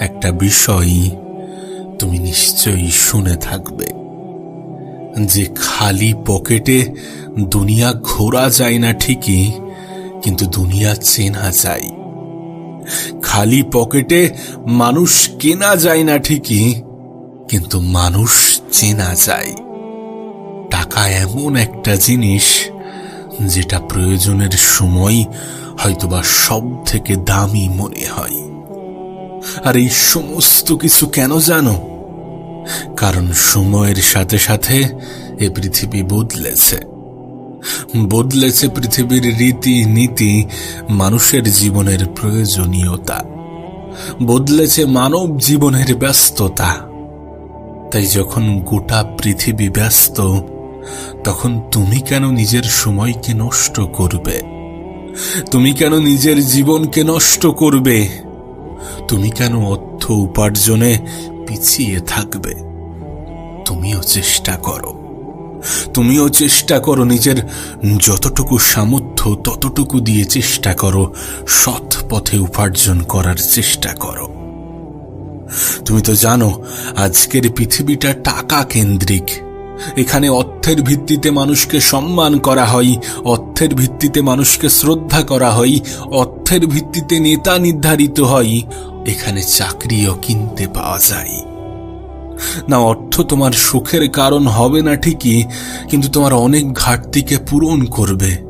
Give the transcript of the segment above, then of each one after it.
একটা বিষয় তুমি নিশ্চয়ই শুনে থাকবে। যে খালি পকেটে দুনিয়া ঘোরা যায় না ঠিকই, কিন্তু দুনিয়া চেনা যায়। খালি পকেটে মানুষ কেনা যায় না ঠিকই, কিন্তু মানুষ চেনা যায়। টাকা এমন একটা জিনিস যেটা প্রয়োজনের সময় হয়তোবা সব থেকে দামি মনে হয়। আর এই সমস্ত কিছু কেন জানো? কারণ সময়ের সাথে সাথে এ পৃথিবী বদলেছে। বদলেছে পৃথিবীর রীতি নীতি মানুষের জীবনের প্রয়োজনীয়তা। বদলেছে মানব জীবনের ব্যস্ততা। তাই যখন গোটা পৃথিবী ব্যস্ত, তখন তুমি কেন নিজের সময়কে নষ্ট করবে? তুমি কেন নিজের জীবনকে নষ্ট করবে? তুমি কেন অর্থ উপার্জনে পিছিয়ে থাকবে? তুমিও চেষ্টা করো। তুমিও চেষ্টা করো নিজের যতটুকু সামর্থ্য, ততটুকু দিয়ে চেষ্টা করো, সৎ পথে উপার্জন করার চেষ্টা করো। তুমি তো জানো, আজকের পৃথিবীটা টাকা কেন্দ্রিক। এখানে অর্থের ভিত্তিতে মানুষকে সম্মান করা হয়, অর্থের ভিত্তিতে মানুষকে শ্রদ্ধা করা হয়, অর্থের ভিত্তিতে নেতা নির্ধারিত হয়। এখানে চাকরিও কিনতে পাওয়া যায়। না, অর্থ তোমার সুখের কারণ হবে না ঠিকই, কিন্তু তোমার অনেক ঘাটতিকে পূরণ করবে।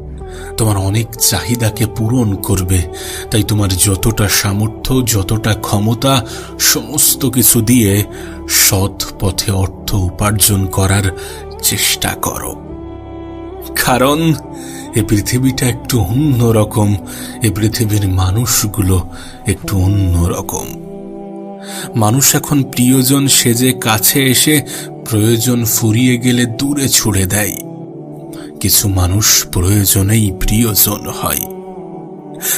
তোমার অনেক চাহিদাকে পূরণ করবে। তাই তোমার যতটা সামর্থ্য, যতটা ক্ষমতা, সমস্ত কিছু দিয়ে সৎ পথে অর্থ উপার্জন করার চেষ্টা করো। কারণ এ পৃথিবীটা একটু অন্যরকম এ পৃথিবীর মানুষগুলো একটু অন্যরকম মানুষ এখন প্রিয়জন সেজে কাছে এসে প্রয়োজন ফুরিয়ে গেলে দূরে ছুড়ে দেয়। কিছু মানুষ প্রয়োজনেই প্রিয়জন হয়।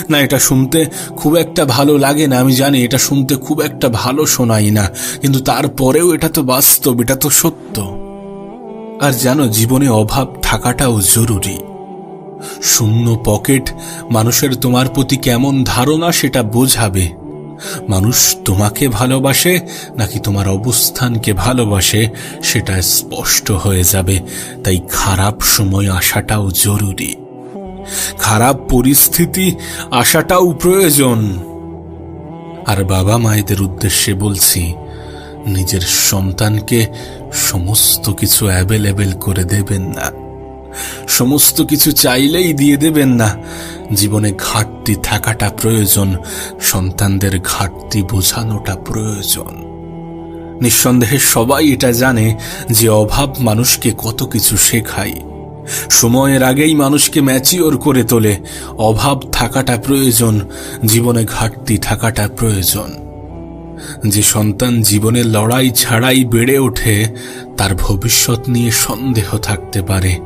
না, এটা শুনতে খুব একটা ভালো লাগে না, আমি জানি এটা শুনতে খুব একটা ভালো শোনাই না, কিন্তু তারপরেও এটা তো বাস্তব, এটা তো সত্য। আর জানো, জীবনে অভাব থাকাটাও জরুরি। শূন্য পকেট মানুষের তোমার প্রতি কেমন ধারণা সেটা বোঝাবে। মানুষ তোমাকে ভালোবাসে নাকি তোমার অবস্থানকে ভালোবাসে? সেটা স্পষ্ট হয়ে যাবে। তাই খারাপ সময় আসাটাও জরুরি। খারাপ পরিস্থিতি আসাটাও প্রয়োজন। আর বাবা মায়েদের উদ্দেশ্যে বলছি, নিজের সন্তানকে সমস্ত কিছু অ্যাভেলেবেল করে দেবেন না। সমস্ত কিছু চাইলেই দিয়ে দেবেন না। জীবনে ঘাটতি থাকাটা প্রয়োজন, সন্তানদের ঘাটতি বোঝানোটা প্রয়োজন। নিঃসন্দেহে সবাই এটা জানে যে অভাব মানুষকে কত কিছু শেখায়। সময়ের আগেই মানুষকে ম্যাচিওর করে তোলে। অভাব থাকাটা প্রয়োজন, জীবনে ঘাটতি থাকাটা প্রয়োজন। যে সন্তান জীবনে লড়াই ছাড়াই বেড়ে ওঠে, তার ভবিষ্যৎ নিয়ে সন্দেহ থাকতে পারে।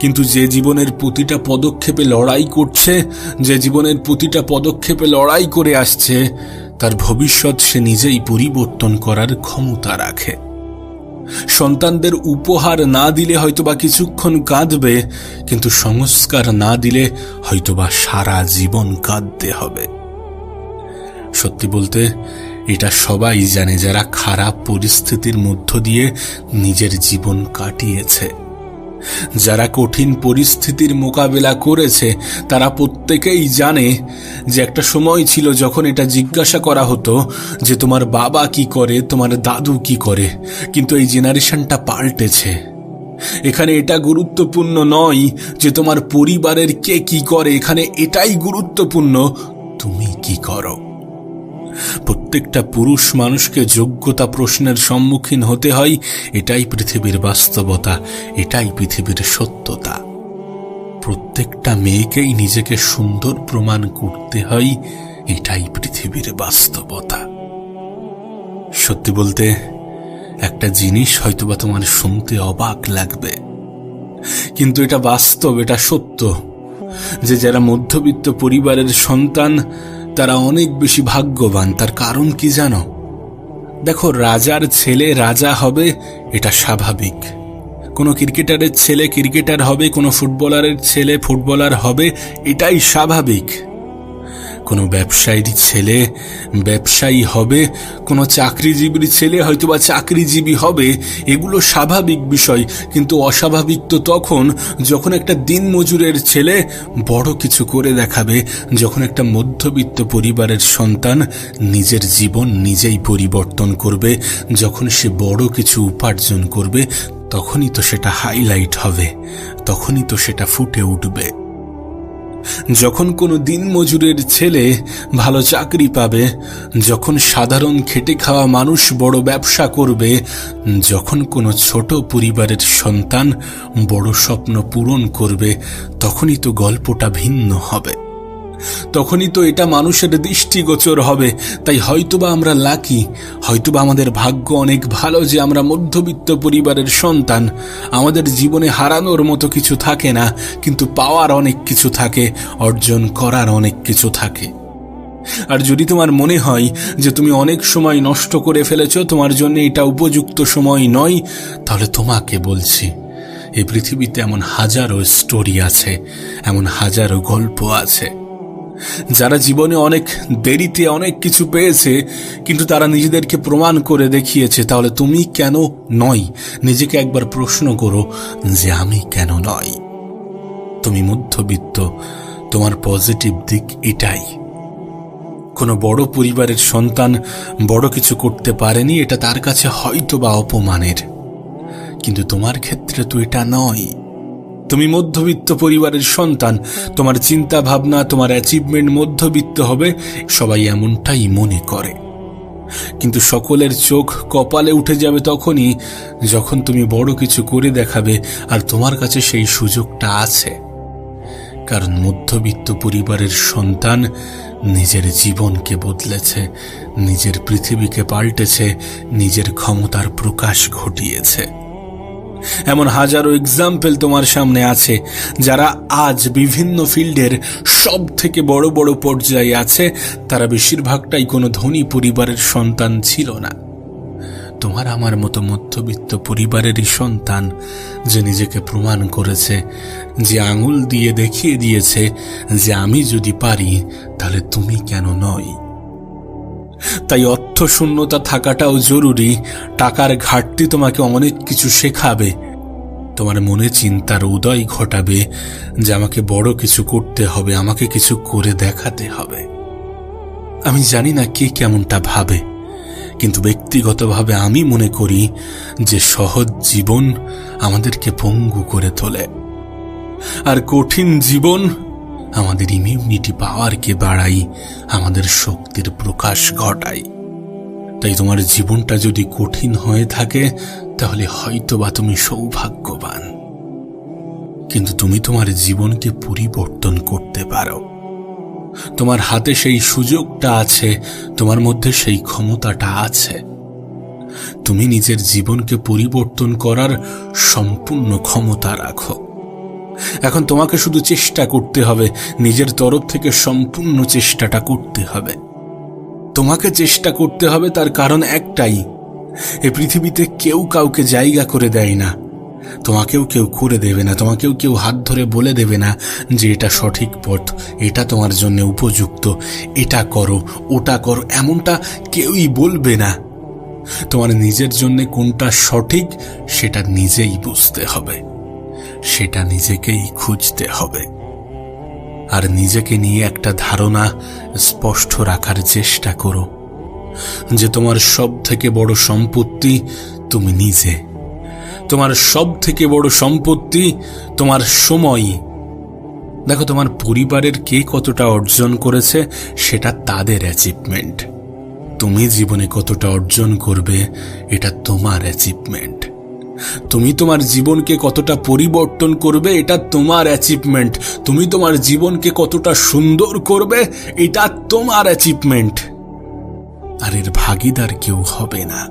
কিন্তু যে জীবনের প্রতিটা পদক্ষেপে লড়াই করছে, যে জীবনের প্রতিটা পদক্ষেপে লড়াই করে আসছে, তার ভবিষ্যৎ সে নিজেই পরিবর্তন করার ক্ষমতা রাখে। সন্তানদের উপহার না দিলে হয়তোবা কিছুক্ষণ কাঁদবে, কিন্তু সংস্কার না দিলে হয়তোবা সারা জীবন কাঁদতে হবে। সত্যি বলতে এটা সবাই জানে যারা খারাপ পরিস্থিতির মধ্য দিয়ে নিজের জীবন কাটিয়েছে। যারা কঠিন পরিস্থিতির মোকাবেলা করেছে, তারা প্রত্যেকেই জানে যে একটা সময় ছিল যখন এটা জিজ্ঞাসা করা হতো যে তোমার বাবা কি করে, তোমার দাদু কি করে, কিন্তু এই জেনারেশনটা পাল্টেছে। এখানে এটা গুরুত্বপূর্ণ নয় যে তোমার পরিবারের কে কি করে, এখানে এটাই গুরুত্বপূর্ণ, তুমি কি করো। প্রত্যেকটা পুরুষ মানুষকে যোগ্যতা প্রশ্নের সম্মুখীন হতে হয়, এটাই পৃথিবীর বাস্তবতা, এটাই পৃথিবীর সত্যতা। প্রত্যেকটা মেয়েকেই নিজেকে সুন্দর প্রমাণ করতে হয়, এটাই পৃথিবীর বাস্তবতা। সত্যি বলতে, একটা জিনিস হয়তোবা তোমার শুনতে অবাক লাগবে। কিন্তু এটা বাস্তব, এটা সত্য যে যারা মধ্যবিত্ত পরিবারের সন্তান তারা অনেক বেশি ভাগ্যবান, তার কারণ কি জানো? দেখো, রাজার ছেলে রাজা হবে, এটা স্বাভাবিক। কোনো ক্রিকেটারের ছেলে ক্রিকেটার হবে, কোনো ফুটবলারের ছেলে ফুটবলার হবে, এটাই স্বাভাবিক। কোনো ব্যবসায়ীর ছেলে, ব্যবসায়ী হবে, কোনো চাকরিজীবীর ছেলে হয়তো বা চাকরিজীবী হবে, এগুলো স্বাভাবিক বিষয়। কিন্তু অস্বাভাবিক তো তখন যখন একটা দিন মজুরের ছেলে বড় কিছু করে দেখাবে, যখন একটা মধ্যবিত্ত পরিবারের সন্তান নিজের জীবন নিজেই পরিবর্তন করবে, যখন সে বড় কিছু উপার্জন করবে, তখনই তো সেটা হাইলাইট হবে, তখনই তো সেটা ফুটে উঠবে। যখন কোনো দিন মজুরের ছেলে ভালো চাকরি পাবে, যখন সাধারণ খেটে খাওয়া মানুষ বড় ব্যবসা করবে, যখন কোনো ছোট পরিবারের সন্তান বড় স্বপ্ন পূরণ করবে, তখনই তো গল্পটা ভিন্ন হবে। তখনই তো এটা মানুষের দৃষ্টিগোচর হবে। তাই হয়তোবা আমরা লাকি, হয়তোবা আমাদের ভাগ্য অনেক ভালো যে আমরা মধ্যবিত্ত পরিবারের সন্তান। আমাদের জীবনে হারানোর মতো কিছু থাকে না, কিন্তু পাওয়ার অনেক কিছু থাকে, অর্জন করার অনেক কিছু থাকে। আর যদি তোমার মনে হয় যে তুমি অনেক সময় নষ্ট করে ফেলেছ, তোমার জন্য এটা উপযুক্ত সময় নয়, তাহলে তোমাকে বলছি, এই পৃথিবীতে এমন হাজারো স্টোরি আছে, এমন হাজারো গল্প আছে। যারা জীবনে অনেক দেরিতে অনেক কিছু পেয়েছে, কিন্তু তারা নিজেদেরকে প্রমাণ করে দেখিয়েছে, তাহলে তুমি কেন নয়? নিজেকে একবার প্রশ্ন করো যে আমি কেন নয়? তুমি মধ্যবিত্ত, তোমার পজিটিভ দিক এটাই। কোনো বড় পরিবারের সন্তান বড় কিছু করতে পারেনি, এটা তার কাছে হয়তো বা অপমানের। কিন্তু তোমার ক্ষেত্রে তো এটা নয়। তুমি মধ্যবিত্ত পরিবারের সন্তান। তোমার চিন্তা ভাবনা তোমার অ্যাচিভমেন্ট মধ্যবিত্ত হবে। সবাই এমনটাই মনে করে। কিন্তু সকলের চোখ কপালে উঠে যাবে তখনই যখন তুমি বড় কিছু করে দেখাবে আর তোমার কাছে সেই সুযোগটা আছে। কারণ মধ্যবিত্ত পরিবারের সন্তান নিজের জীবনকে বদলেছে, নিজের পৃথিবীকে পাল্টেছে, নিজের ক্ষমতার প্রকাশ ঘটিয়েছে। এমন হাজারো এক্সাম্পল তোমার সামনে আছে, যারা আজ বিভিন্ন ফিল্ডের সব থেকে বড় বড় পর্যায়ে আছে, তারা বেশিরভাগটাই কোনো ধনী পরিবারের সন্তান ছিল না। তোমার আমার মতো মধ্যবিত্ত পরিবারেরই সন্তান যে নিজেকে প্রমাণ করেছে, যে আঙুল দিয়ে দেখিয়ে দিয়েছে যে আমি যদি পারি, তাহলে তুমি কেন নয় তাই অর্থ শূন্যতা থাকাটাও জরুরি। টাকার ঘাটতি তোমাকে অনেক কিছু শেখাবে। তোমার মনে চিন্তার উদয় ঘটাবে যে আমাকে বড় কিছু করতে হবে, আমাকে কিছু করে দেখাতে হবে। আমি জানি না কে কেমনটা ভাবে, কিন্তু ব্যক্তিগতভাবে আমি মনে করি যে সহজ জীবন আমাদেরকে পঙ্গু করে তোলে। আর কঠিন জীবন আমাদের ইমিউনিটি পাওয়ারকে বাড়াই, আমাদের শক্তির প্রকাশ ঘটাই। তাই তোমার জীবনটা যদি কঠিন হয়ে থাকে, তাহলে হয়তো বা তুমি সৌভাগ্যবান। কিন্তু তুমি তোমার জীবনকে পরিবর্তন করতে পারো। তোমার হাতে সেই সুযোগটা আছে, তোমার মধ্যে সেই ক্ষমতাটা আছে। তুমি নিজের জীবনকে পরিবর্তন করার সম্পূর্ণ ক্ষমতা রাখো। এখন তোমাকে শুধু চেষ্টা করতে হবে। নিজের তরফ থেকে সম্পূর্ণ চেষ্টাটা করতে হবে। তোমাকে চেষ্টা করতে হবে তার কারণ একটাই। এ পৃথিবীতে কেউ কাউকে জায়গা করে দেয় না। তোমাকেও কেউ করে দেবে না। তোমাকেও কেউ হাত ধরে বলে দেবে না যে এটা সঠিক পথ, এটা তোমার জন্য উপযুক্ত, এটা করো, ওটা করো, এমনটা কেউই বলবে না। তোমার নিজের জন্য কোনটা সঠিক, সেটা নিজেই বুঝতে হবে। সেটা নিজেকেই খুঁজতে হবে। আর নিজেকে নিয়ে একটা ধারণা স্পষ্ট রাখার চেষ্টা করো যে তোমার সব থেকে বড় সম্পত্তি তুমি নিজে। তোমার সব থেকে বড় সম্পত্তি তোমার সময়। দেখো, তোমার পরিবারের কে কতটা অর্জন করেছে সেটা তাদের অ্যাচিভমেন্ট তুমি জীবনে কতটা অর্জন করবে, এটা তোমার অ্যাচিভমেন্ট তুমি তোমার জীবনকে কতটা পরিবর্তন করবে, এটা তোমার অ্যাচিভমেন্ট তুমি তোমার জীবনকে কতটা সুন্দর করবে, এটা তোমার অ্যাচিভমেন্ট আর এর ভাগিদার কেউ হবে না।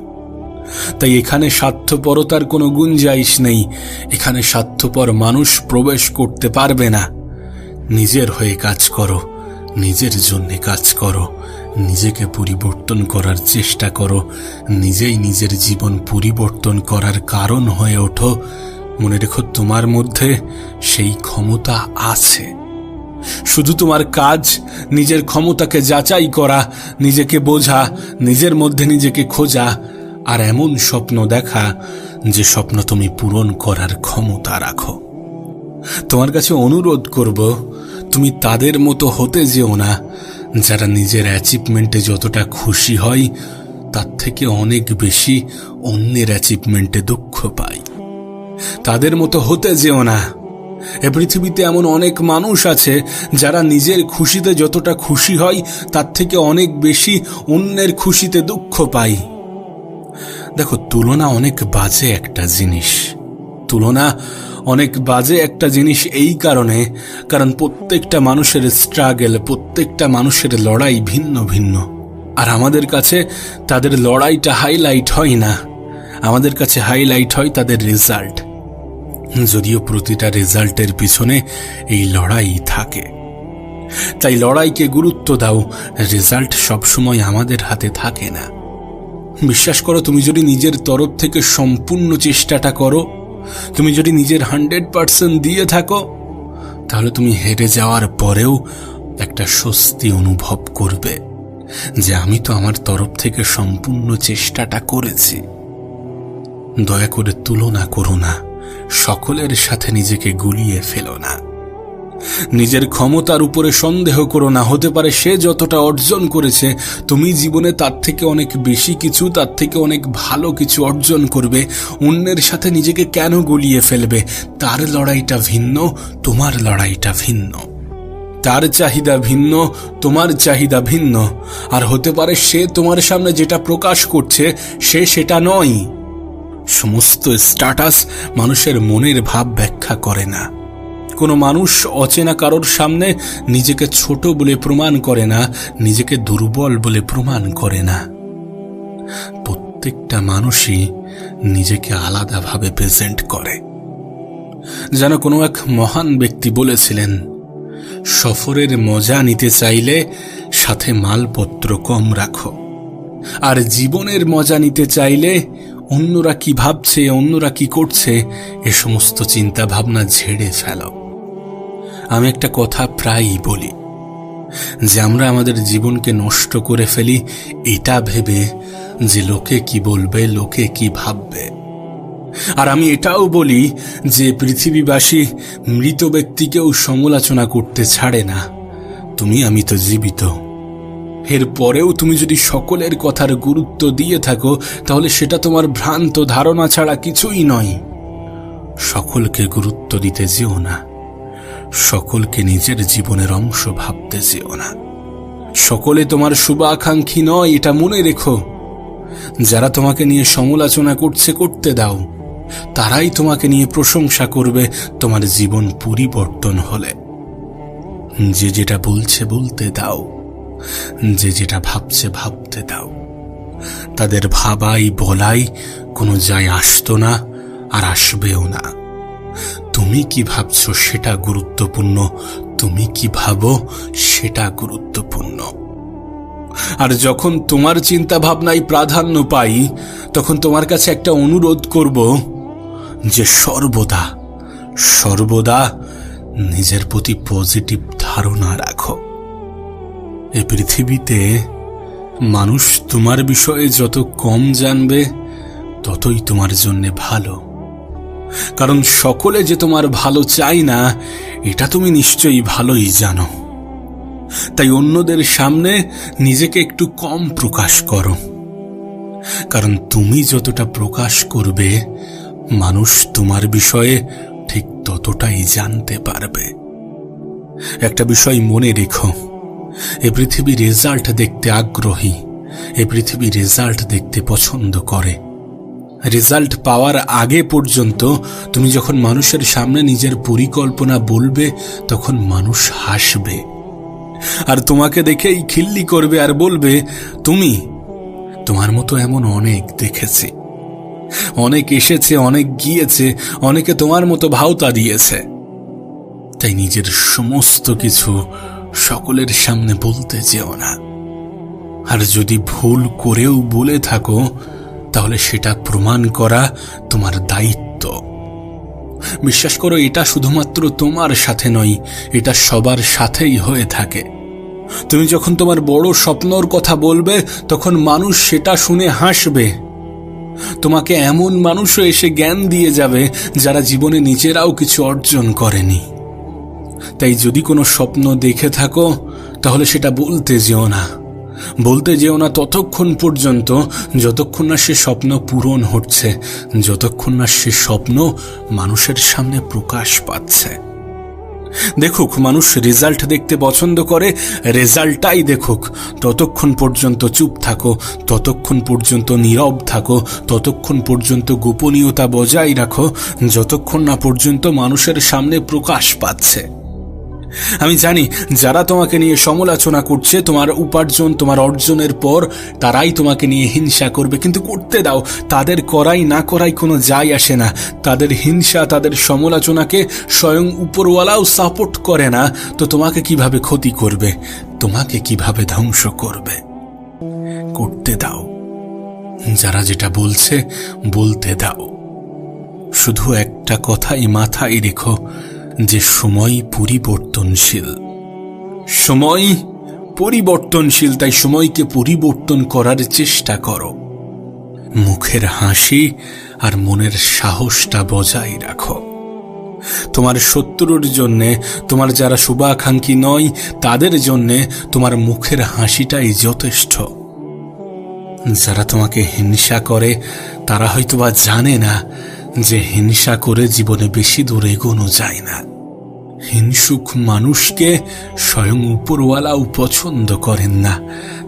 তাই এখানে স্বার্থপরতার কোনো গুঞ্জাইশ নেই। এখানে স্বার্থপর মানুষ প্রবেশ করতে পারবে না। নিজের হয়ে কাজ করো, নিজের জন্যে কাজ করো। নিজেকে পরিবর্তন করার চেষ্টা করো। নিজেই নিজের জীবন পরিবর্তন করার কারণ হয়ে ওঠো। মনে রেখো তোমার মধ্যে সেই ক্ষমতা আছে। শুধু তোমার কাজ, নিজের ক্ষমতাকে যাচাই করা, নিজেকে বোঝা, নিজের মধ্যে নিজেকে খোঁজা আর এমন স্বপ্ন দেখা যে স্বপ্ন তুমি পূরণ করার ক্ষমতা রাখো। তোমার কাছে অনুরোধ করব, তুমি তাদের মতো হতে যেও না। যারা নিজের অ্যাচিভমেন্টে যতটা খুশি হয়, তার থেকে অনেক বেশি অন্যের অ্যাচিভমেন্টে দুঃখ পায়। তাদের মতো হতে যেও না। এ পৃথিবীতে এমন অনেক মানুষ আছে, যারা নিজের খুশিতে যতটা খুশি হয়, তার থেকে অনেক বেশি অন্যের খুশিতে দুঃখ পায়। দেখো, তুলনা অনেক বাজে একটা জিনিস। তুলনা অনেক বাজে একটা জিনিস এই কারণে, কারণ প্রত্যেকটা মানুষের স্ট্রাগল প্রত্যেকটা মানুষের লড়াই ভিন্ন ভিন্ন। আর আমাদের কাছে তাদের লড়াইটা হাইলাইট হয় না। আমাদের কাছে হাইলাইট হয় তাদের রেজাল্ট যদিও প্রতিটা রেজাল্টের পিছনে এই লড়াই থাকে। তাই লড়াইকে গুরুত্ব দাও রেজাল্ট সবসময় আমাদের হাতে থাকে না। বিশ্বাস করো, তুমি যদি নিজের তরফ থেকে সম্পূর্ণ চেষ্টাটা করো তুমি যদি নিজের হান্ড্রেড পার্সেন্ট দিয়ে থাকো, তাহলে তুমি হেরে যাওয়ার পরেও একটা স্বস্তি অনুভব করবে যে আমি তো আমার তরফ থেকে সম্পূর্ণ চেষ্টাটা করেছি। দয়া করে তুলনা করো না, সকলের সাথে নিজেকে গুলিয়ে ফেলো না। নিজের ক্ষমতার উপরে সন্দেহ করো না, হতে পারে সে যতটা অর্জন করেছে, তুমি জীবনে তার থেকে অনেক বেশি কিছু, তার থেকে অনেক ভালো কিছু অর্জন করবে, অন্যের সাথে নিজেকে কেন গলিয়ে ফেলবে? তার লড়াইটা ভিন্ন, তোমার লড়াইটা ভিন্ন। তার চাহিদা ভিন্ন, তোমার চাহিদা ভিন্ন। আর হতে পারে সে তোমার সামনে যেটা প্রকাশ করছে, সে সেটা নয়। সমস্ত স্ট্যাটাস মানুষের মনের ভাব ব্যাখ্যা করে না। কোনো মানুষ অচেনা কারোর সামনে নিজেকে ছোট বলে প্রমাণ করে না, নিজেকে দুর্বল বলে প্রমাণ করে না। প্রত্যেকটা মানুষই নিজেকে আলাদাভাবে প্রেজেন্ট করে। যেন কোনো এক মহান ব্যক্তি বলেছিলেন, সফরের মজা নিতে চাইলে সাথে মালপত্র কম রাখো, আর জীবনের মজা নিতে চাইলে অন্যরা কি ভাবছে, অন্যরা কি করছে, এ সমস্ত চিন্তা ভাবনা ঝেড়ে ফেলো। আমি একটা কথা প্রায়ই বলি, যে আমরা আমাদের জীবনকে নষ্ট করে ফেলি এটা ভেবে যে লোকে কি বলবে, লোকে কি ভাববে। আর আমি এটাও বলি যে পৃথিবীবাসী মৃত ব্যক্তিকেও সমালোচনা করতে ছাড়ে না। তুমি, আমি তো জীবিত। এর পরেও তুমি যদি সকলের কথার গুরুত্ব দিয়ে থাকো, তাহলে সেটা তোমার ভ্রান্ত ধারণা ছাড়া কিছুই নয়। সকলকে গুরুত্ব দিতে যেও না। সকলকে নিজের জীবনের অংশ ভাবতে যেও না। সকলে তোমার শুভাকাঙ্ক্ষী নয়, এটা মনে রেখো। যারা তোমাকে নিয়ে সমালোচনা করছে, করতে দাও। তারাই তোমাকে নিয়ে প্রশংসা করবে, তোমার জীবন পরিবর্তন হলে। যে যেটা বলছে, বলতে দাও। যে যেটা ভাবছে, ভাবতে দাও। তাদের ভাবাই, বলাই কোনো যায় আসতো না আর আসবেও না। তুমি কি ভাবছ সেটা গুরুত্বপূর্ণ? তুমি কি ভাবো সেটা গুরুত্বপূর্ণ? আর যখন তোমার চিন্তা ভাবনায় প্রাধান্য পাই, তখন তোমার কাছে একটা অনুরোধ করব যে সর্বদা সর্বদা নিজের প্রতি পজিটিভ ধারণা রাখো। এ পৃথিবীতে মানুষ তোমার বিষয়ে যত কম জানবে, ততই তোমার জন্যে ভালো। কারণ সকলে যে তোমার ভালো চাই না, এটা তুমি নিশ্চয়ই ভালোই জানো। তাই অন্যদের সামনে নিজেকে একটু কম প্রকাশ করো। কারণ তুমি যতটা প্রকাশ করবে, মানুষ তোমার বিষয়ে ঠিক ততটাই জানতে পারবে। একটা বিষয় মনে রেখো, এ পৃথিবী রেজাল্ট দেখতে আগ্রহী, এ পৃথিবী রেজাল্ট দেখতে পছন্দ করে। রেজাল্ট পাওয়ার আগে পর্যন্ত তুমি যখন মানুষের সামনে নিজের পরিকল্পনা বলবে, তখন মানুষ হাসবে। আর তোমাকে দেখেই খিল্লি করবে আর বলবে, তুমি, তোমার মতো এমন অনেক দেখেছি। অনেক এসেছে, অনেক গিয়েছে, অনেকে তোমার মতো ভাওতা দিয়েছে। তাই নিজের সমস্ত কিছু সকলের সামনে বলতে যেও না। আর যদি ভুল করেও বলে থাকো তাহলে সেটা প্রমাণ করা তোমার দায়িত্ব। বিশ্বাস করো, এটা শুধুমাত্র তোমার সাথে নয়, এটা সবার সাথেই হয়ে থাকে। তুমি যখন তোমার বড় স্বপ্নর কথা বলবে, তখন মানুষ সেটা শুনে হাসবে। তোমাকে এমন মানুষও এসে জ্ঞান দিয়ে যাবে, যারা জীবনে নিজেরাও কিছু অর্জন করেনি। তাই যদি কোনো স্বপ্ন দেখে থাকো, তাহলে সেটা বলতে যেও না। বলতে যেও না ততক্ষণ পর্যন্ত, যতক্ষণ না সে স্বপ্ন পূরণ হচ্ছে, যতক্ষণ না সে স্বপ্ন মানুষের সামনে প্রকাশ পাচ্ছে। দেখুক, মানুষ রেজাল্ট দেখতে পছন্দ করে, রেজাল্টটাই দেখুক। ততক্ষণ পর্যন্ত চুপ থাকো, ততক্ষণ পর্যন্ত নীরব থাকো, ততক্ষণ পর্যন্ত গোপনীয়তা বজায় রাখো, যতক্ষণ না পর্যন্ত মানুষের সামনে প্রকাশ পাচ্ছে। আমি জানি যারা তোমাকে নিয়ে সমালোচনা করছে, তোমার উপার্জন, তোমার অর্জনের পর তারাই তোমাকে নিয়ে হিংসা করবে। কিন্তু করতে দাও, তাদের করাই না করাই কোনো যায় আসে না। তাদের হিংসা, তাদের সমালোচনাকে স্বয়ং উপরওয়ালাও সাপোর্ট করে না। তো তোমাকে কীভাবে ক্ষতি করবে? তোমাকে কীভাবে ধ্বংস করবে? করতে দাও। যারা যেটা বলছে, বলতে দাও। শুধু একটা কথাই মাথায় রেখো। যে সময় পরিবর্তনশীল। সময় পরিবর্তনশীল, তাই সময়কে পরিবর্তন করার চেষ্টা করো। মুখের হাসি আর মনের সাহসটা বজায় রাখো। তোমার শত্রুর জন্যে, তোমার যারা শুভাকাঙ্ক্ষী নয়, তাদের জন্যে তোমার মুখের হাসিটাই যথেষ্ট। যারা তোমাকে হিংসা করে, তারা হয়তোবা জানে না যে হিংসা করে জীবনে বেশি দূর এগোনো যায় না। হিংসুক মানুষকে স্বয়ং উপরওয়ালাও পছন্দ করেন না।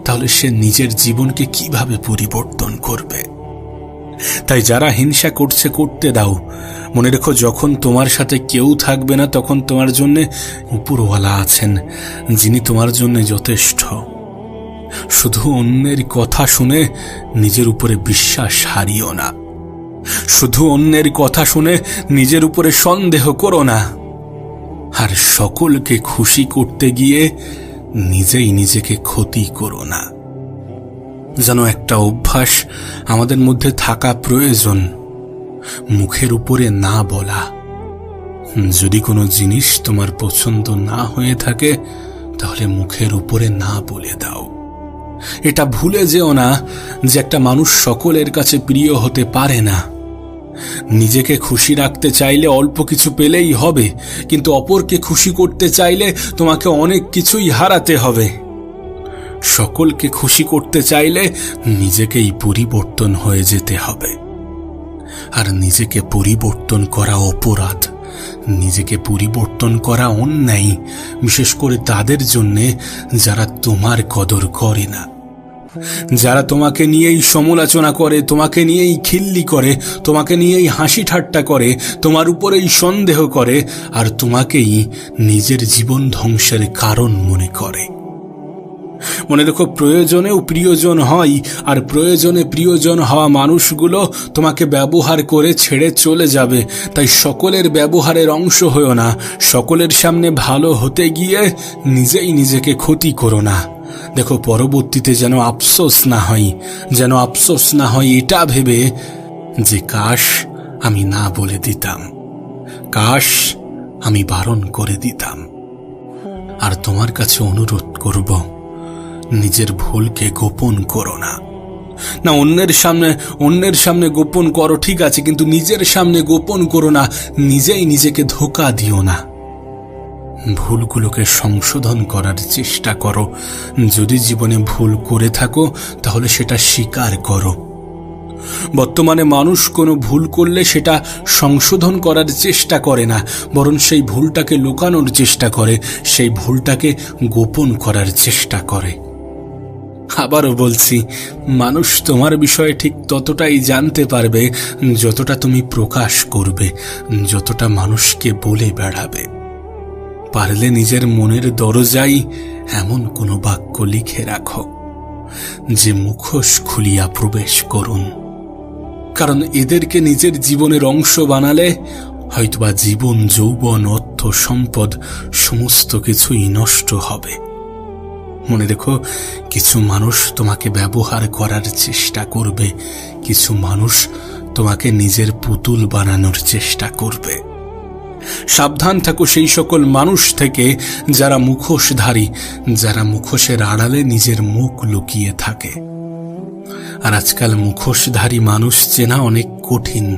তাহলে সে নিজের জীবনকে কীভাবে পরিবর্তন করবে? তাই যারা হিংসা করছে, করতে দাও। মনে রেখো, যখন তোমার সাথে কেউ থাকবে না, তখন তোমার জন্য উপরওয়ালা আছেন, যিনি তোমার জন্য যথেষ্ট। শুধু অন্যের কথা শুনে নিজের উপরে বিশ্বাস হারিও না। শুধু অন্যের কথা শুনে নিজের উপরে সন্দেহ করো না। আর সকলকে খুশি করতে গিয়ে নিজেই নিজেকে ক্ষতি করো না। যেন একটা অভ্যাস আমাদের মধ্যে থাকা প্রয়োজন, মুখের উপরে না বলা। যদি কোনো জিনিস তোমার পছন্দ না হয়ে থাকে, তাহলে মুখের উপরে না বলে দাও। এটা ভুলে যেও না যে একটা মানুষ সকলের কাছে প্রিয় হতে পারে না। নিজেকে খুশি রাখতে চাইলে অল্প কিছু পেলেই হবে, কিন্তু অপরকে খুশি করতে চাইলে তোমাকে অনেক কিছুই হারাতে হবে। সকলকে খুশি করতে চাইলে নিজেকেই পরিবর্তন হয়ে যেতে হবে। আর নিজেকে পরিবর্তন করা অপরাধ, নিজেকে পরিবর্তন করা অন্যায়, বিশেষ করে তাদের জন্যে যারা তোমার কদর করে না। যারা তোমাকে নিয়েই সমালোচনা করে, তোমাকে নিয়েই খিল্লি করে, তোমাকে নিয়েই হাসি ঠাট্টা করে, তোমার উপরেই সন্দেহ করে, আর তোমাকেই নিজের জীবন ধ্বংসের কারণ মনে করে। মনে রেখো, প্রয়োজনেও প্রিয়জন হয়, আর প্রয়োজনে প্রিয়জন হওয়া মানুষগুলো তোমাকে ব্যবহার করে ছেড়ে চলে যাবে। তাই সকলের ব্যবহারের অংশ হয়েও না, সকলের সামনে ভালো হতে গিয়ে নিজেই নিজেকে ক্ষতি করো না। দেখো, পরবর্তীতে যেন আফসোস না হয়, যেন আফসোস না হয়, এটা ভেবে যে কাশ আমি না বলে দিতাম। কাশ আমি বারণ করে দিতাম। আর তোমার কাছে অনুরোধ করব, নিজের ভুলকে গোপন করো না। না, অন্যের সামনে অন্যের সামনে গোপন করো, ঠিক আছে, কিন্তু নিজের সামনে গোপন করো না, নিজেই নিজেকে ধোকা দিও না। ভুলগুলোকে সংশোধন করার চেষ্টা করো। যদি জীবনে ভুল করে থাকো, তাহলে সেটা স্বীকার করো। বর্তমানে মানুষ কোনো ভুল করলে সেটা সংশোধন করার চেষ্টা করে না, বরং সেই ভুলটাকে লুকানোর চেষ্টা করে, সেই ভুলটাকে গোপন করার চেষ্টা করে। আবারও বলছি, মানুষ তোমার বিষয়ে ঠিক ততটাই জানতে পারবে, যতটা তুমি প্রকাশ করবে, যতটা মানুষকে বলে বেড়াবে। পারলে নিজের মনের দরজাই এমন কোনো বাক্য লিখে রাখো যে মুখোশ খুলিয়া প্রবেশ করুন। কারণ এদেরকে নিজের জীবনের অংশ বানালে হয়তোবা জীবন, যৌবন, অর্থ, সম্পদ সমস্ত কিছুই নষ্ট হবে। মনে রেখো, কিছু মানুষ তোমাকে ব্যবহার করার চেষ্টা করবে, কিছু মানুষ তোমাকে নিজের পুতুল বানানোর চেষ্টা করবে। সাবধান থাকো সেই সকল মানুষ থেকে যারা মুখোশধারী, যারা মুখোশের আড়ালে নিজের মুখ লুকিয়ে থাকে। আর আজকাল মুখোশধারী মানুষ চেনা অনেক কঠিন।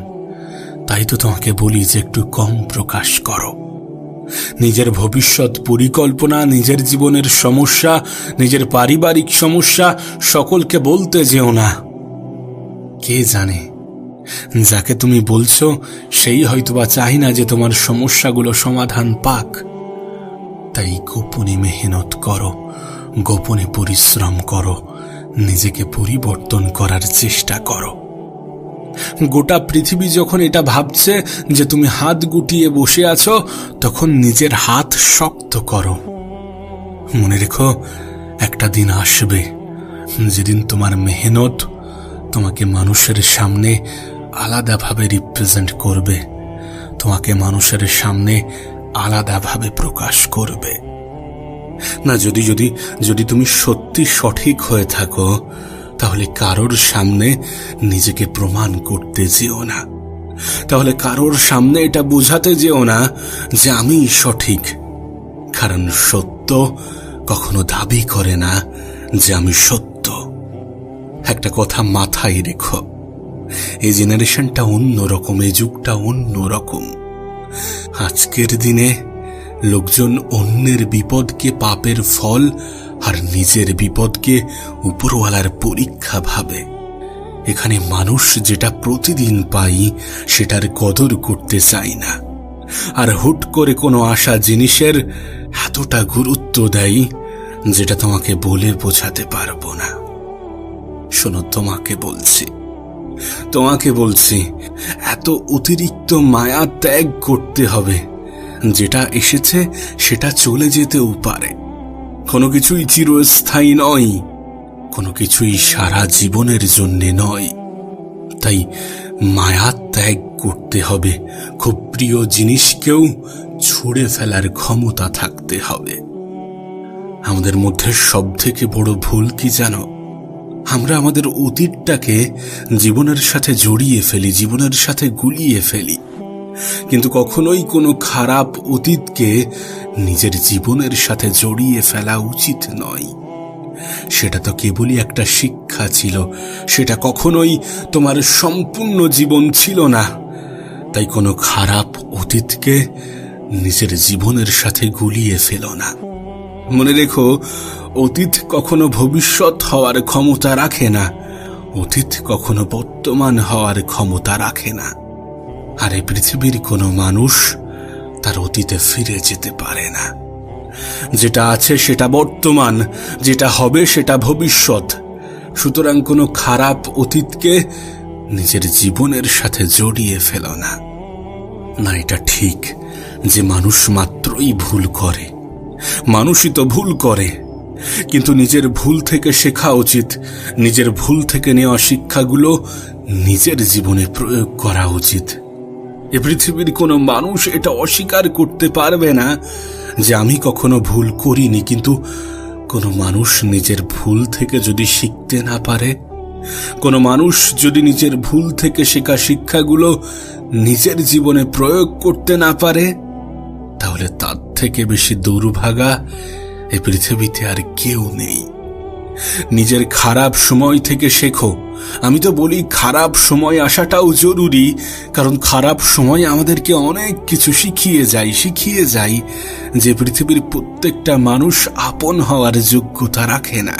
তাই তো তোমাকে বলি যে একটু কম প্রকাশ করো। নিজের ভবিষ্যৎ পরিকল্পনা, নিজের জীবনের সমস্যা, নিজের পারিবারিক সমস্যা, সকলকে বলতে যেও না। কে জানে? যাকে তুমি বলছো, সেই হয়তোবা চাই না যে তোমার সমস্যাগুলো সমাধান পাক। তাই গোপনে মেহনত করো, গোপনে পরিশ্রম করো, নিজেকে পরিবর্তন করার চেষ্টা করো। গোটা পৃথিবী যখন এটা ভাবছে যে তুমি হাত গুটিয়ে বসে আছো, তখন নিজের হাত শক্ত করো। মনে রেখো, একটা দিন আসবে, যেদিন তোমার মেহনত তোমাকে মানুষের সামনে আলাদাভাবে রিপ্রেজেন্ট করবে। তোমাকে মানুষের সামনে আলাদাভাবে প্রকাশ করবে। না, যদি যদি যদি তুমি সত্যি সঠিক হয়ে থাকো, তাহলে কারোর সামনে নিজেকে প্রমাণ করতে যেও না। তাহলে কারোর সামনে এটা বোঝাতে যেও না যে আমি সঠিক। কারণ সত্য কখনো দাবি করে না যে আমি সত্য। একটা কথা মাথায় রেখো। এই জেনারেশনটা অন্যরকম এই যুগটা অন্যরকম আজকের দিনে লোকজন অন্যের বিপদকে পাপের ফল আর নিজের বিপদকে উপরওয়ালার পরীক্ষা ভাবে। এখানে মানুষ যেটা প্রতিদিন পাই, সেটার কদর করতে চাই না। আর হুট করে কোনো আশা জিনিসের এতটা গুরুত্ব দেয় যেটা তোমাকে বলে বোঝাতে পারব না। শোনো, তোমাকে বলছি তোমাকে বলছি, এত অতিরিক্ত মায়া ত্যাগ করতে হবে। যেটা এসেছে, সেটা চলে যেতেও পারে। কোনো কিছুই চিরস্থায়ী নয়, কোনো কিছুই সারা জীবনের জন্যে নয়। তাই মায়া ত্যাগ করতে হবে, খুব প্রিয় জিনিসকেও ছুঁড়ে ফেলার ক্ষমতা থাকতে হবে। আমাদের মধ্যে সব থেকে বড় ভুল কি জানো? আমরা আমাদের অতীতটাকে জীবনের সাথে জড়িয়ে ফেলি, জীবনের সাথে গুলিয়ে ফেলি। কিন্তু কখনোই কোনো খারাপ অতীতকে নিজের জীবনের সাথে জড়িয়ে ফেলা উচিত নয়। সেটা তো কেবলই একটা শিক্ষা ছিল, সেটা কখনোই তোমার সম্পূর্ণ জীবন ছিল না। তাই কোনো খারাপ অতীতকে নিজের জীবনের সাথে গুলিয়ে ফেলো না। মনে রেখো অতীত কখনো ভবিষ্যৎ হওয়ার ক্ষমতা রাখে না। অতীত কখনো বর্তমান হওয়ার ক্ষমতা রাখে না। আর এই পৃথিবীর কোনো মানুষ তার অতীতে ফিরে যেতে পারে না। যেটা আছে সেটা বর্তমান, যেটা হবে সেটা ভবিষ্যৎ। সুতরাং কোনো খারাপ অতীতকে নিজের জীবনের সাথে জড়িয়ে ফেল না। না, এটা ঠিক যে মানুষ মাত্রই ভুল করে। মানুষই তো ভুল করে। কিন্তু নিজের ভুল থেকে শেখা উচিত। নিজের ভুল থেকে নেওয়া শিক্ষাগুলো নিজের জীবনে প্রয়োগ করা উচিত। এ পৃথিবীর কোনো মানুষ এটা অস্বীকার করতে পারবে না যে আমি কখনো ভুল করিনি, কিন্তু কোনো মানুষ নিজের ভুল থেকে যদি শিখতে না পারে, কোনো মানুষ যদি নিজের ভুল থেকে শেখা শিক্ষাগুলো নিজের জীবনে প্রয়োগ করতে না পারে, তাহলে তার থেকে বেশি দুর্ভাগা এ পৃথিবীতে আর কেউ নেই। নিজের খারাপ সময় থেকে শেখো। আমি তো বলি খারাপ সময় আসাটাও জরুরি, কারণ খারাপ সময় আমাদেরকে অনেক কিছু শিখিয়ে যায় শিখিয়ে যায় যে পৃথিবীর প্রত্যেকটা মানুষ আপন হওয়ার যোগ্যতা রাখে না।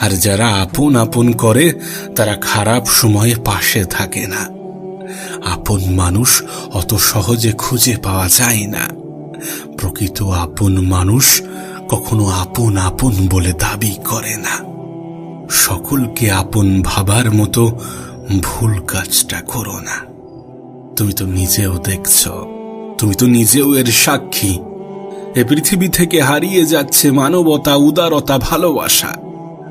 আর যারা আপন আপন করে, তারা খারাপ সময়ে পাশে থাকে না। আপন মানুষ অত সহজে খুঁজে পাওয়া যায় না। প্রকৃত আপন মানুষ কখনো আপন আপন বলে দাবি করে না। সকলকে আপন ভাবার মতো ভুল কাজটা করো না। তুমি তো নিজেও দেখছ, তুমি তো নিজেও এর সাক্ষী। এ পৃথিবী থেকে হারিয়ে যাচ্ছে মানবতা, উদারতা, ভালোবাসা।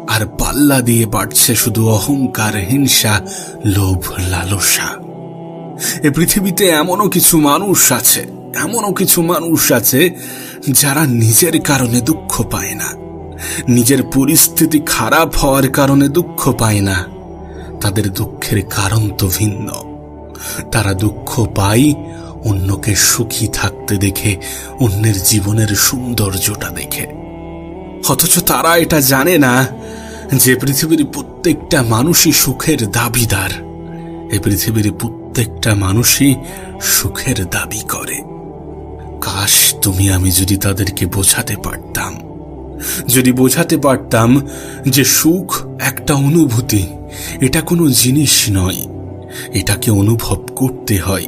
আর পাল্লা দিয়ে বাড়ছে শুধু অহংকার, হিংসা, লোভ, লালসা। এ পৃথিবীতে এমনও কিছু মানুষ আছে, এমনও কিছু মানুষ আছে যারা নিজের কারণে দুঃখ পায় না, নিজের পরিস্থিতি খারাপ হওয়ার কারণে দুঃখ পায় না, তাদের দুঃখের কারণ তো ভিন্ন। তারা দুঃখ পায় অন্যকে সুখী থাকতে দেখে, অন্যের জীবনের সৌন্দর্যটা দেখে। অথচ তারা এটা জানে না যে পৃথিবীর প্রত্যেকটা মানুষই সুখের দাবিদার। এ পৃথিবীর প্রত্যেকটা মানুষই সুখের দাবি করে। কাশ, তুমি আমি যদি তাদেরকে বোঝাতে পারতাম। যদি বোঝাতে পারতাম যে সুখ একটা অনুভূতি, এটা কোনো জিনিস নয়, এটাকে অনুভব করতে হয়।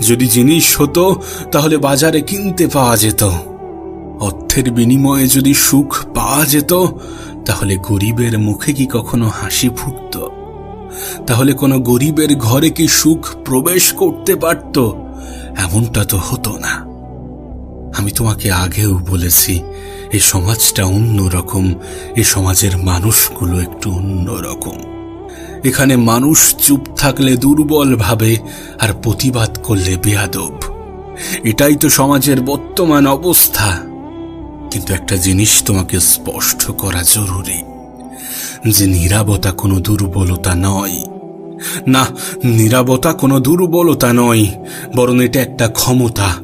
যদি জিনিস হতো, তাহলে বাজারে কিনতে পাওয়া যেত। অর্থের বিনিময়ে যদি সুখ পাওয়া যেত, তাহলে গরিবের মুখে কি কখনো হাসি ফুটত? তাহলে কোনো গরিবের ঘরে কি সুখ প্রবেশ করতে পারত? এমনটা তো হতো না। আমি তোমাকে আগেও বলেছি, এই সমাজটা অন্যরকম এ সমাজের মানুষগুলো একটু অন্যরকম। এখানে মানুষ চুপ থাকলে দুর্বল ভাবে আর প্রতিবাদ করলে বেয়াদব। এটাই তো সমাজের বর্তমান অবস্থা। কিন্তু একটা জিনিস তোমাকে স্পষ্ট করা জরুরি, যে নিরাপত্তা কোনো দুর্বলতা নয়। না, নিরাপত্তা কোনো দুর্বলতা নয়, বরং এটা একটা ক্ষমতা।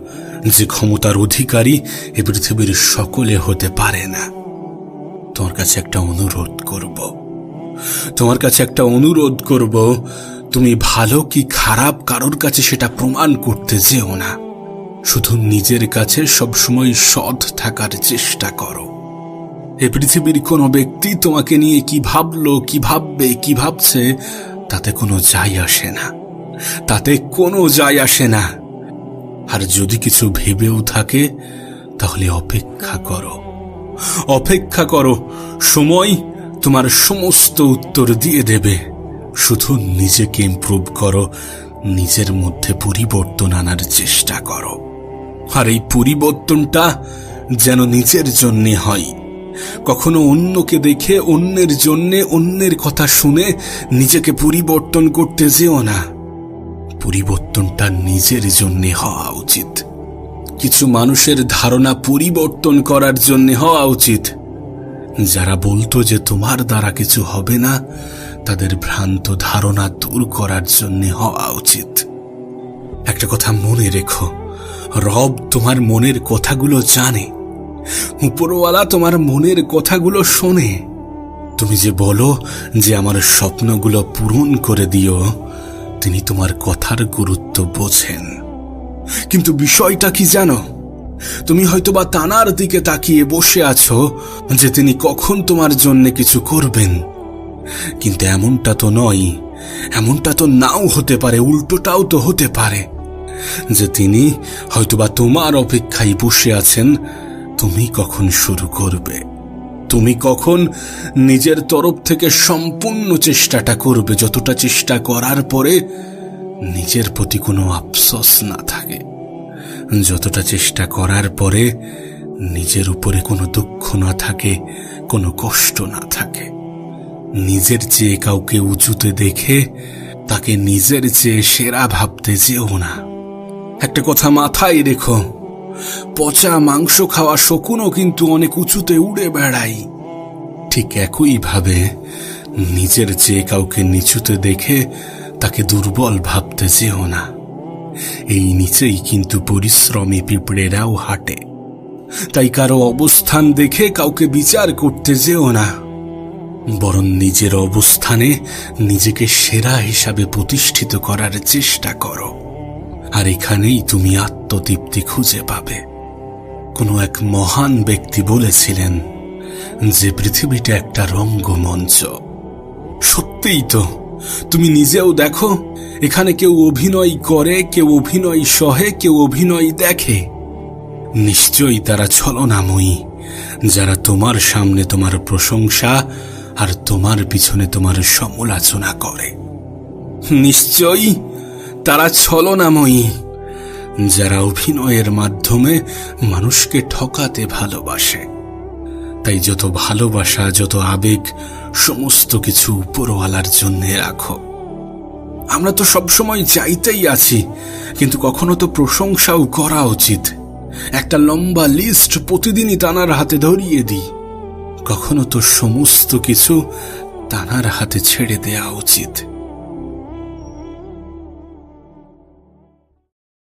যে ক্ষমতার অধিকারী এ পৃথিবীর সকলে হতে পারে না। তোমার কাছে একটা অনুরোধ করব। তোমার কাছে একটা অনুরোধ করব, তুমি ভালো কি খারাপ কারোর কাছে সেটা প্রমাণ করতে যেও না। শুধু নিজের কাছে সবসময় সৎ থাকার চেষ্টা করো। এ পৃথিবীর কোনো ব্যক্তি তোমাকে নিয়ে কি ভাবলো, কি ভাববে, কি ভাবছে তাতে কোনো যায় আসে না। তাতে কোনো যায় আসে না। আর যদি কিছু ভেবেও থাকে, তাহলে অপেক্ষা করো। অপেক্ষা করো। সময় তোমার সমস্ত উত্তর দিয়ে দেবে। শুধু নিজেকে ইমপ্রুভ করো। নিজের মধ্যে পরিবর্তন আনার চেষ্টা করো। আর এই পরিবর্তনটা যেন নিজের জন্যে হয় কখনো অন্যকে দেখে অন্যের জন্যে অন্যের কথা শুনে নিজেকে পরিবর্তন করতে যেও না। পরিবর্তনটা নিজের জন্যে হওয়া উচিত। কিছু মানুষের ধারণা পরিবর্তন করার জন্য হওয়া উচিত। যারা বলতো যে তোমার দ্বারা কিছু হবে না, তাদের ভ্রান্ত ধারণা দূর করার জন্য হওয়া উচিত। একটা কথা মনে রেখো, রব তোমার মনের কথাগুলো জানে। উপরওয়ালা তোমার মনের কথাগুলো শোনে। তুমি যে বলো যে আমার স্বপ্নগুলো পূরণ করে দিও, তিনি তোমার কথার গুরুত্ব বোঝেন। কিন্তু বিষয়টা কি জানো? তুমি হয়তোবা তানার দিকে তাকিয়ে বসে আছো যে তিনি কখন তোমার জন্য কিছু করবেন। কিন্তু এমনটা তো নয়, এমনটা তো নাও হতে পারে, উল্টোটাও তো হতে পারে। যে তিনি হয়তোবা তোমার অপেক্ষায় বসে আছেন তুমি কখন শুরু করবে? তুমি কখন নিজের তরফ থেকে সম্পূর্ণ চেষ্টাটা করবে? যতটা চেষ্টা করার পরে নিজের প্রতি কোনো আফসোস না থাকে। যতটা চেষ্টা করার পরে নিজের উপরে কোনো দুঃখ না থাকে, কোনো কষ্ট না থাকে। নিজের চেয়ে কাউকে উঁচুতে দেখে তাকে নিজের চেয়ে সেরা ভাবতে যেও না। একটা কথা মাথায় রেখো পচা মাংস খাওয়া শকুনও কিন্তু অনেক উঁচুতে উড়ে বেড়াই ঠিক একইভাবে নিজের চেয়ে কাউকে নিচুতে দেখে তাকে দুর্বল ভাবতে যেও না। এই নিচেই কিন্তু পরিশ্রমী পিঁপড়েরাও হাঁটে। তাই কারও অবস্থান দেখে কাউকে বিচার করতে যেও না। বরং নিজের অবস্থানে নিজেকে সেরা হিসাবে প্রতিষ্ঠিত করার চেষ্টা করো। আর এখানেই তুমি আত্মতৃপ্তি খুঁজে পাবে। কোনো এক মহান ব্যক্তি বলেছিলেন যে পৃথিবীটা একটা রঙ্গমঞ্চ। সত্যিই তো, তুমি নিজেও দেখো, এখানে কেউ অভিনয় করে, কেউ অভিনয় সহে, কেউ অভিনয় দেখে। নিশ্চয়ই তারা ছলনাময়ী, যারা তোমার সামনে তোমার প্রশংসা আর তোমার পিছনে তোমার সমালোচনা করে। নিশ্চয়ই তারা ছলনাময়ী, যারা অভিনয়ের মাধ্যমে মানুষকে ঠকাতে ভালোবাসে। তাই যত ভালোবাসা, যত আবেগ, সমস্ত কিছু উপরওয়ালার জন্য রাখো। আমরা তো সবসময় চাইতেই আছি, কিন্তু কখনো তো প্রশংসাও করা উচিত। একটা লম্বা লিস্ট প্রতিদিনই তানার হাতে ধরিয়ে দিই। কখনো তো সমস্ত কিছু তানার হাতে ছেড়ে দেয়া উচিত।